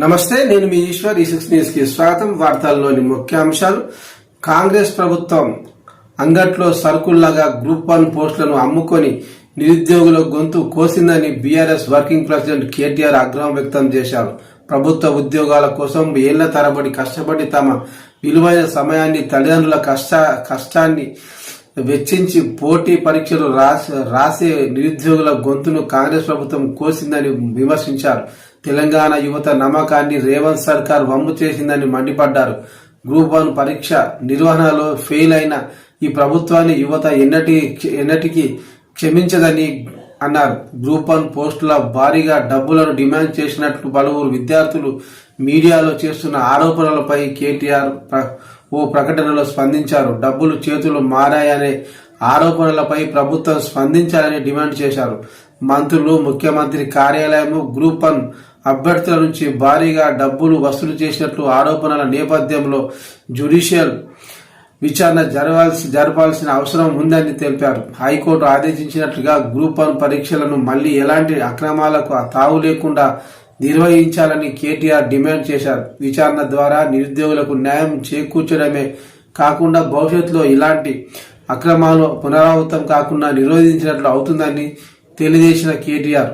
నమస్తే నేను మీ ఈశ్వర్ ఈ సిక్స్ న్యూస్కి స్వాగతం. వార్తల్లోని ముఖ్యాంశాలు. కాంగ్రెస్ ప్రభుత్వం అంగట్లో సరుకుల్లాగా గ్రూప్ వన్ పోస్టులను అమ్ముకొని నిరుద్యోగుల గొంతు కోసిందని బీఆర్ఎస్ వర్కింగ్ ప్రెసిడెంట్ కేటీఆర్ ఆగ్రహం వ్యక్తం చేశారు. ప్రభుత్వ ఉద్యోగాల కోసం ఏళ్ళ తరబడి కష్టపడి తమ విలువైన సమయాన్ని తల్లిదండ్రుల కష్ట కష్టాన్ని వెచ్చించి పోటీ పరీక్షలు రాసే రాసే నిరుద్యోగుల గొంతును కాంగ్రెస్ ప్రభుత్వం కోసిందని విమర్శించారు. తెలంగాణ యువత నమ్మకాన్ని రేవంత్ సర్కార్ వమ్ము చేసిందని మండిపడ్డారు. గ్రూప్ వన్ పరీక్ష నిర్వహణలో ఫెయిల్ అయిన ఈ ప్రభుత్వాన్ని యువత ఎన్నటి ఎన్నటికీ క్షమించదని అన్నారు. గ్రూప్ వన్ పోస్టుల భారీగా డబ్బులను డిమాండ్ చేసినట్లు పలువురు విద్యార్థులు మీడియాలో చేస్తున్న ఆరోపణలపై కేటీఆర్ ఓ ప్రకటనలో స్పందించారు. డబ్బులు చేతులు మారాయనే ఆరోపణలపై ప్రభుత్వం స్పందించాలని డిమాండ్ చేశారు. మంత్రులు ముఖ్యమంత్రి కార్యాలయము గ్రూప్ వన్ అభ్యర్థుల నుంచి భారీగా డబ్బులు వసూలు చేసినట్లు ఆరోపణల నేపథ్యంలో జ్యుడిషియల్ విచారణ జరగాల్సి జరపాల్సిన అవసరం ఉందని తెలిపారు. హైకోర్టు ఆదేశించినట్లుగా గ్రూప్ వన్ పరీక్షలను మళ్ళీ ఎలాంటి అక్రమాలకు తావు లేకుండా నిర్వహించాలని కేటీఆర్ డిమాండ్ చేశారు. విచారణ ద్వారా నిరుద్యోగులకు న్యాయం చేకూర్చడమే కాకుండా భవిష్యత్తులో ఇలాంటి అక్రమాలు పునరావృతం కాకుండా నిరోధించినట్లు అవుతుందని తెలియజేసిన కేటీఆర్